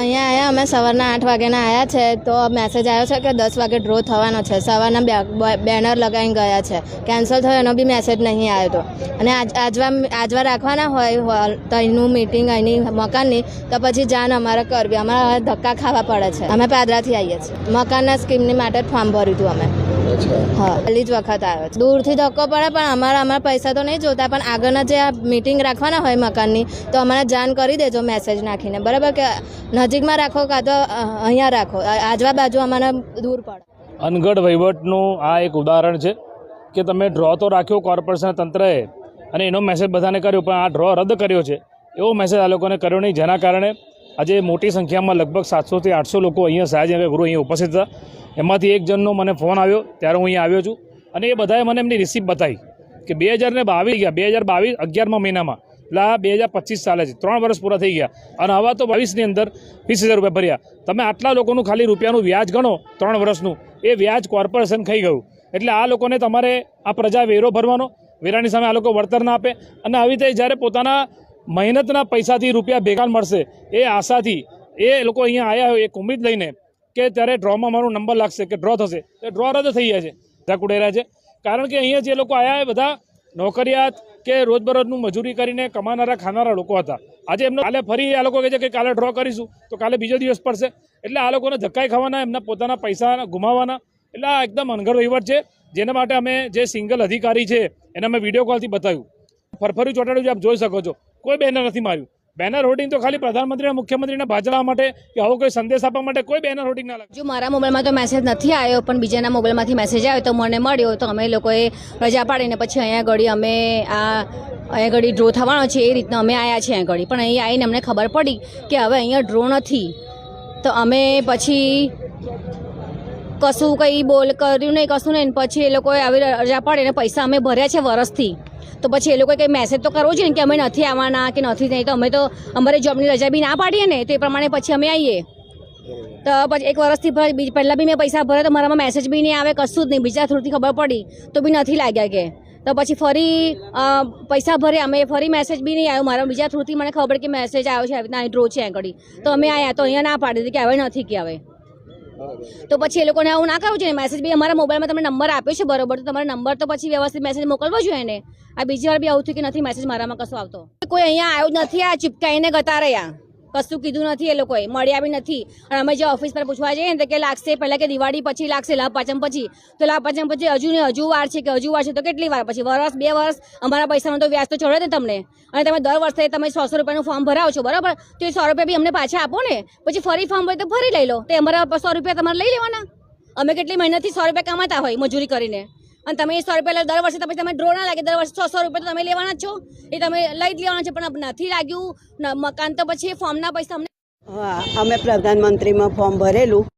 અહીંયા આવ્યા અમે સવારના આઠ વાગ્યાના આવ્યા છે તો મેસેજ આવ્યો છે કે દસ વાગે ડ્રો થવાનો છે. સવારના બેનર લગાવીને ગયા છે. કેન્સલ થયો એનો બી મેસેજ નહીં આવ્યો તો. અને આજ આજવા આજવા રાખવાના હોય હોલ તો અહીંનું મિટિંગ અહીંની મકાનની તો પછી જાન અમારે કરવી. અમારે હવે ધક્કા ખાવા પડે છે. અમે પાદરાથી આવીએ છીએ. મકાનના સ્કીમની માટે જ ફોર્મ ભર્યું હતું અમે. હા પહેલી જ વખત આવ્યો છે. દૂરથી ધક્કો પડે પણ અમારા અમારા પૈસા તો નહીં જોતા પણ આગળના જે આ મિટિંગ રાખવાના હોય મકાનની તો અમારે જાણ કરી દેજો મેસેજ નાખીને. બરાબર કે નજીકમાં રાખો કાં તો અહીંયા રાખો. આજવા બાજુ અમારે દૂર પડે. અનગઢ વહીવટનું આ એક ઉદાહરણ છે કે તમે ડ્રો તો રાખ્યો કોર્પોરેશન તંત્રએ અને એનો મેસેજ બધાને કર્યો, પણ આ ડ્રો રદ કર્યો છે. એવો મેસેજ આ લોકોને કર્યો નહીં. જેના કારણે આજે મોટી સંખ્યામાં લગભગ સાતસોથી આઠસો લોકો અહીંયા સયાજી ગુરુ અહીંયા ઉપસ્થિત હતા. એમાંથી એક જણનો મને ફોન આવ્યો, ત્યારે હું અહીંયા આવ્યો છું. અને એ બધાએ મને એમની રિસીપ બતાવી કે બે હજાર ને બાવીસ ગયા બે હજાર બાવીસ અગિયારમાં મહિનામાં એટલે આ બે હજાર પચીસ ચાલે છે. ત્રણ વર્ષ પૂરા થઈ ગયા અને હવે તો બાવીસની અંદર વીસ હજાર રૂપિયા ભર્યા. તમે આટલા લોકોનું ખાલી રૂપિયાનું વ્યાજ ગણો ત્રણ વર્ષનું. એ વ્યાજ કોર્પોરેશન ખાઈ ગયું. એટલે આ લોકોને તમારે આ પ્રજા વેરો ભરવાનો, વેરાની સામે આ લોકો વળતર ના આપે અને આવી રીતે જ્યારે પોતાના મહેનતના પૈસાથી રૂપિયા ભેગા મળશે, એ આશાથી, એ લોકો અહીંયા આવ્યા હોય, એક ઉમ્મીદ લઈને કે ત્યારે ડ્રોમાં મારો નંબર લાગશે કે ડ્રો થશે. એ ડ્રો રદ થઈ જાય છે. ધક રહ્યા છે. કારણ કે અહીંયા જે લોકો આવ્યા એ બધા નોકરિયાત કે રોજબરોજનું મજૂરી કરીને કમાનારા, ખાનારા લોકો હતા. આજે એમનો કાલે ફરી આ લોકો કહે છે કે કાલે ડ્રો કરીશું, તો કાલે બીજો દિવસ પડશે. એટલે આ લોકોને ધક્કાઈ ખાવાના, એમના પોતાના પૈસા ગુમાવવાના. એટલે આ એકદમ અનગઢ વહીવટ છે. જેના માટે અમે જે સિંગલ અધિકારી છે, એને અમે વીડિયો કોલથી બતાવ્યું. ફરફરી ચોટાડ્યું જે આપ જોઈ શકો છો. કોઈ બેનર નથી માર્યું. બેનર હોર્ડિંગ તો ખાલી પ્રધાનમંત્રી અને મુખ્યમંત્રીને ભાજવા માટે કે આવો કોઈ સંદેશ આપવા માટે કોઈ બેનર હોર્ડિંગ ના લાગે. જો મારા મોબાઈલમાં તો મેસેજ નથી આવ્યો, પણ બીજાના મોબાઈલમાંથી મેસેજ આવ્યો તો મને મળ્યો, તો અમે લોકોએ રજા પાડીને પછી અહીંયા ઘડી અમે આ, અહીંયા ઘડી ડ્રો થવાનો છે, એ રીતના અમે આવ્યા છીએ અહીંયા ઘડી. પણ અહીંયા આવીને અમને ખબર પડી કે હવે અહીંયા ડ્રો નથી. તો અમે પછી કશું કંઈ બોલ કર્યું નહીં, કશું નહીં. પછી એ લોકોએ આવી રજા પાડીને પૈસા અમે ભર્યા છે વરસથી. તો પછી એ લોકોએ કંઈ મેસેજ તો કરવો જોઈએ ને કે અમે નથી આવવાના કે નથી નહીં. તો અમે તો અમારી જોબની રજા બી ના પાડીએ ને, તે પ્રમાણે પછી અમે આવીએ. તો પછી એક વર્ષથી પહેલાં બી મેં પૈસા ભર્યા તો મારામાં મેસેજ બી નહીં આવે, કશું જ નહીં. બીજા થ્રુથી ખબર પડી તો બી નથી લાગ્યા કે. તો પછી ફરી પૈસા ભર્યા. અમે ફરી મેસેજ બી નહીં આવ્યો. મારા બીજા થ્રુથી મને ખબર કે મેસેજ આવ્યો છે, આવી રીતના ડ્રો છે આગળ. તો અમે આવ્યા તો અહીંયા ના પાડી દીધી કે હવે નથી કે હવે. તો પછી એ લોકોને આવું ના કરવું જોઈએ. મેસેજ બી અમારા મોબાઈલમાં તમે નંબર આપ્યો છે બરોબર. તો તમારો નંબર તો પછી વ્યવસ્થિત મેસેજ મોકલવો જોઈએ ને? આ બીજી વાર બી આવું થયું કે નથી મેસેજ મારામાં કશું આવતો? કોઈ અહીંયા આવ્યું નથી આ ચીપકાઈને ગતા રહ્યા. કશું કીધું નથી એ લોકોએ, મળ્યા બી નથી. અને અમે જે ઓફિસ પર પૂછવા જઈએ ને કે લાગશે પહેલાં કે દિવાળી પછી લાગશે, લાભ પાંચમ પછી. તો લાભ પાંચમ પછી હજુ ને હજુ વાર છે કે હજુ વાર છે તો કેટલી વાર પછી? વર્ષ બે વર્ષ અમારા પૈસાનો તો વ્યાજ તો ચડે ને તમને. અને તમે દર વર્ષે તમે સો સો રૂપિયાનું ફોર્મ ભરાવો છો, બરાબર? તો એ સો રૂપિયા બી અમને પાછા આપો ને. પછી ફરી ફોર્મ હોય તો ફરી લઈ લો. તો અમારા સો રૂપિયા તમારે લઈ લેવાના. અમે કેટલી મહેનતથી સો રૂપિયા કમાતા હોય મજૂરી કરીને. અને તમે સો રૂપિયા દર વર્ષે તમે તમે ડ્રો ના લાગે, દર વર્ષે સો સો રૂપિયા તો તમે લેવાના છો. એ તમે લઈ જ લેવાના છે, પણ નથી લાગ્યું. મકાન તો પછી ફોર્મના પૈસા અમને અમે પ્રધાનમંત્રીમાં ફોર્મ ભરેલું.